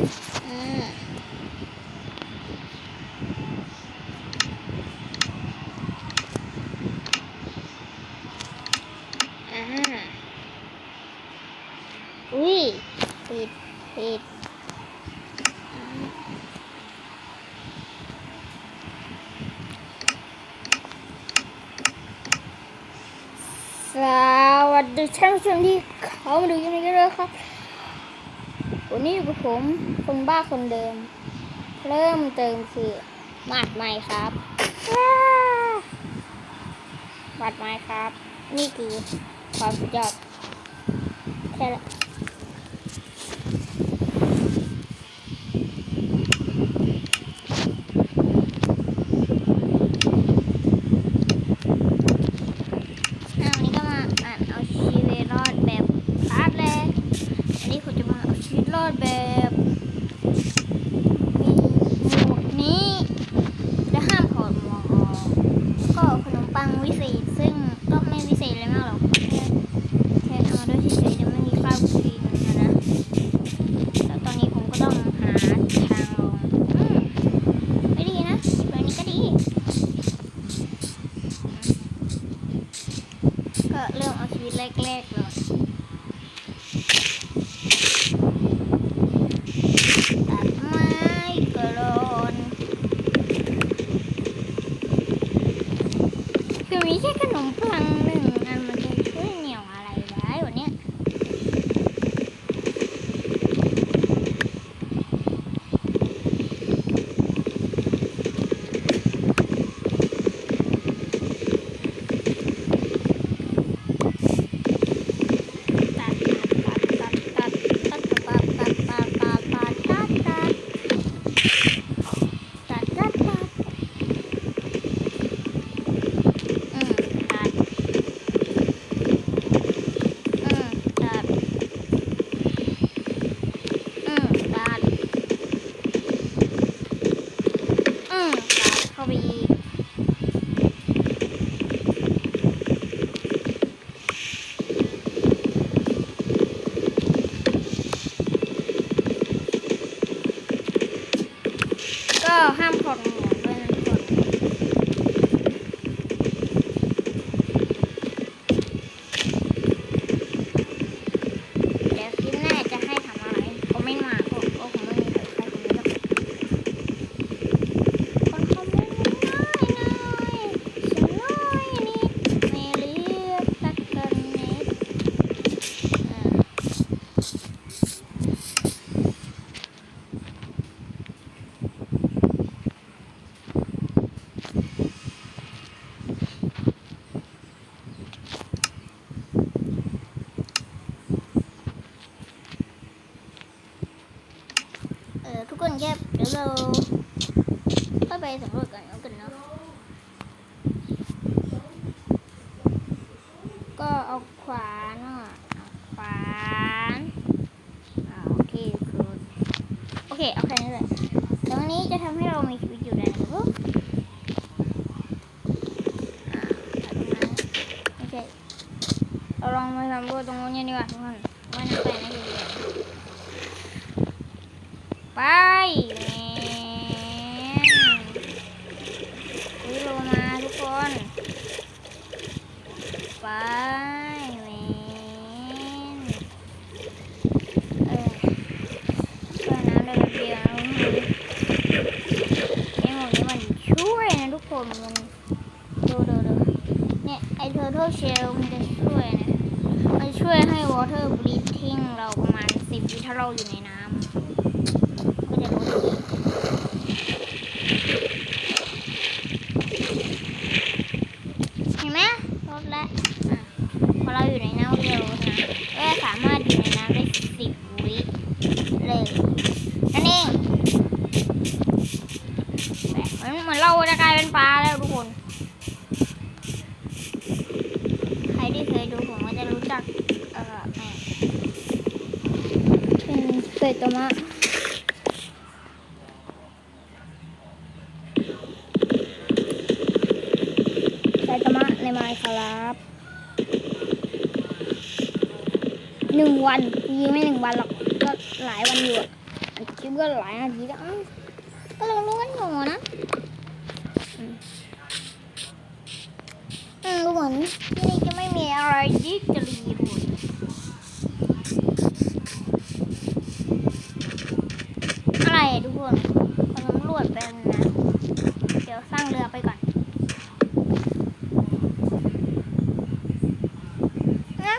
อุ้ยผิดผิดสวัสดีท่านผู้ชมที่เขามาดูยังไงกันเลยครับ วันนี้กับผมคนบ้าคนเดิม เริ่มเติมคือมัดไม้ครับมาดไม้ครับ นี่คือความสุดยอดแค่ละอะวันนี้ก็มาอ่านเอาชีวิตรอดแบบพาร์ทแรกอันนี้ผมจะมาเอาชีวิตรอดแบบ มีหมวกนี้จะห้ามถอดหมวกออกก็ขนมปังวิเศษ ซึ่งก็ไม่วิเศษเลยมากหรอกแค่แค่เอามาด้วยเฉยๆจะ ไม่มีข้าวกินนะแล้วตอนนี้ผมก็ต้องหา เราเข้าไปสำรวจกันแล้วกันเนาะก็เอาขวานเอาะขวานโอเคคือโอเคเอาแค่นี้เลยตรงนี้จะทำให้เรามีชีวิตอยู่ได้ปุ๊บเราลองมาสำรวตรงนู้ดีกว่าทุกคนว่าน่าไปน่าจะดี ไปแมนอุ้ยโลมาทุกคน ไปแมนเออช่วยน้ำได้แป๊บเดียวนะทุกคนไอ้หมวกนี้มันช่วยนะทุกคนมันดูดูดูเนี่ยไอ้เทอร์เทเชลมันจะช่วยนะ มันช่วยให้ water breathing เราประมาณสิบวิถ้าเราอยู่ในน้ำ ก็จะลดอีกเห็นไหมลดแล้วอะพอเราอยู่ในน้ำเร็วนะก็สามารถอยู่ในน้ำได้สิบวิเลยนั่นเองแบบเห มือนเหมือนเราจะกลายเป็นปลาแล้วทุกคน ใครที่เคยดูผมก็จะรู้จัก เอ่อแม่เป็นเศษตัวมะไซตามะในไมค์ครับหนึ่งวันจริงไม่หนึ่งวันหรอกก็หลายวันอยู่อะอัดคลิปก็หลายนาทีแล้วอ้วก็เรารู้กันอยู่นะอืมอืม ดูเหมือนที่นี่จะไม่มีอะไรที่จะรีวิวอะไรทุกคนกำลังรวดแป๊บนึงนะ เดี๋ยวสร้างเรือไปก่อนนะ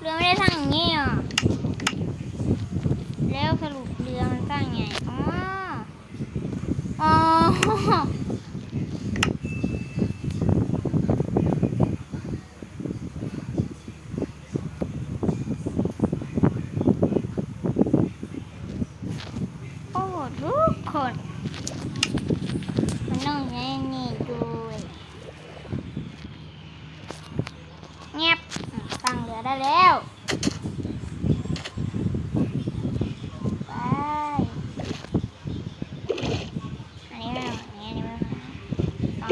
เรือไม่ได้สร้างอย่างนี้อะแล้วสรุปเรือมันสร้างไงอ๋ออ๋อ โอ้ทุกคน มันต้องใช้นี่ด้ยเงียบอะตั้งเรือได้แล้ว ไป อันนี้ไม่เอาอันนี้อันนี้ไม่เอาอ๋อ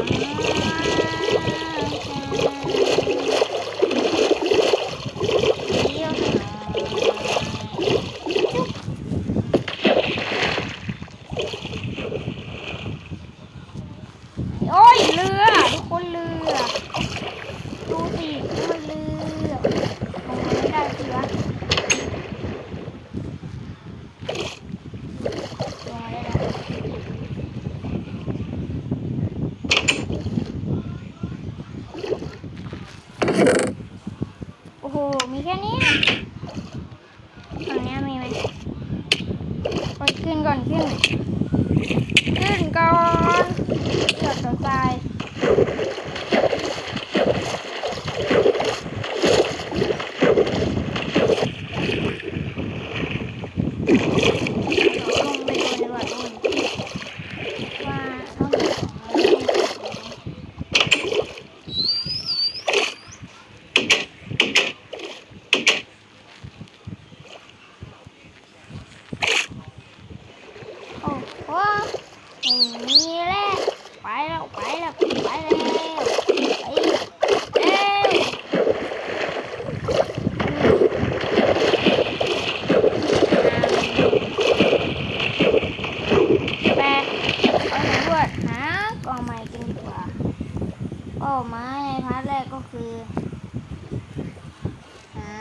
เลี้ยวหน่อยโอ้ยเรือทุกคนเรือ ดูสิมันเรือลงมาไม่ได้สิวะลงมาได้แล้วโอ้โห มีแค่นี้ฝั่งเนี้ยมีไหมไป ขึ้นก่อนขึ้น ขึ้นก่อนเกือบจะตาย ลงไปดูดีกว่านู่นว่าต้องมีของอะไรต้องเก็บไหมโอ้โหอย่างนี้แหละไปแล้วไปแล้วไปแล้วไปเอ้ยแปะเอาสำรวจหากองไม้กันดีกว่าเป้าหมายในพาร์ทแร กก็คือหา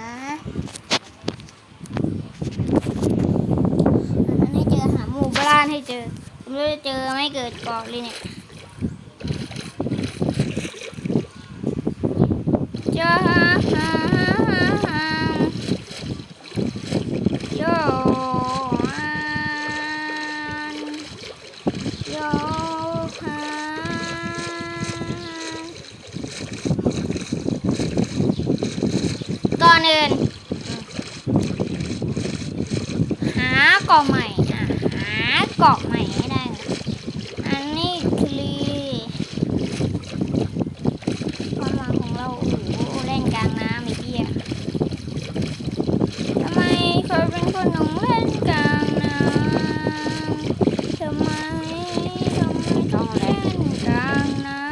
อันให้เจอหาหมู่บ้านให้เจอไม่รู้จะเจอไม่เกิดเกาะเลยเนี่ย เจอหาหาหาหาโยอันโยฮันก่อนอื่นหา เกาะใหม่อะหาเกาะใหม่ให้ได้ก่อนอันนี้คือความหวังของเราโอ้โหเล่นกลางน้ำไอ้เหี้ยทำไมเขาเป็นคนหนุ่มเล่นกลางน้ำทำไมทำไมต้องเล่นกลางน้ำ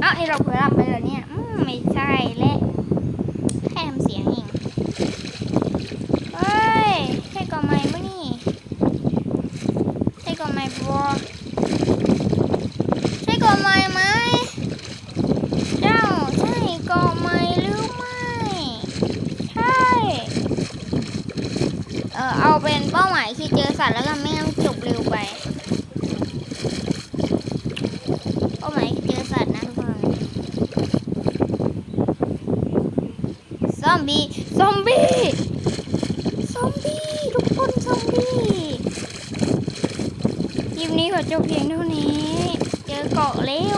เอ้านี่เราเผลอหลับไปเหรอเนี่ยอืมไม่ใช่และแค่ทำเสียงเองเฮ้ยใช่ก่อนไหมปะนี่ใช่ก่อนไหมบัวใช่ก่อนไหมไหมเจ้าใช่ก่อนไหมหรือไม่ใช่เออเอาเป็นเป้าหม แล้วกันไม่งั้นจบเร็วไปเป้าหมายคือเจอสัตว์นะทุกคนซอมบี้ซอมบี้ซอมบี้ทุกคนซอมบี้คลิปนี้ขอจบเพียงเท่านี้ เจอเกาะแล้ว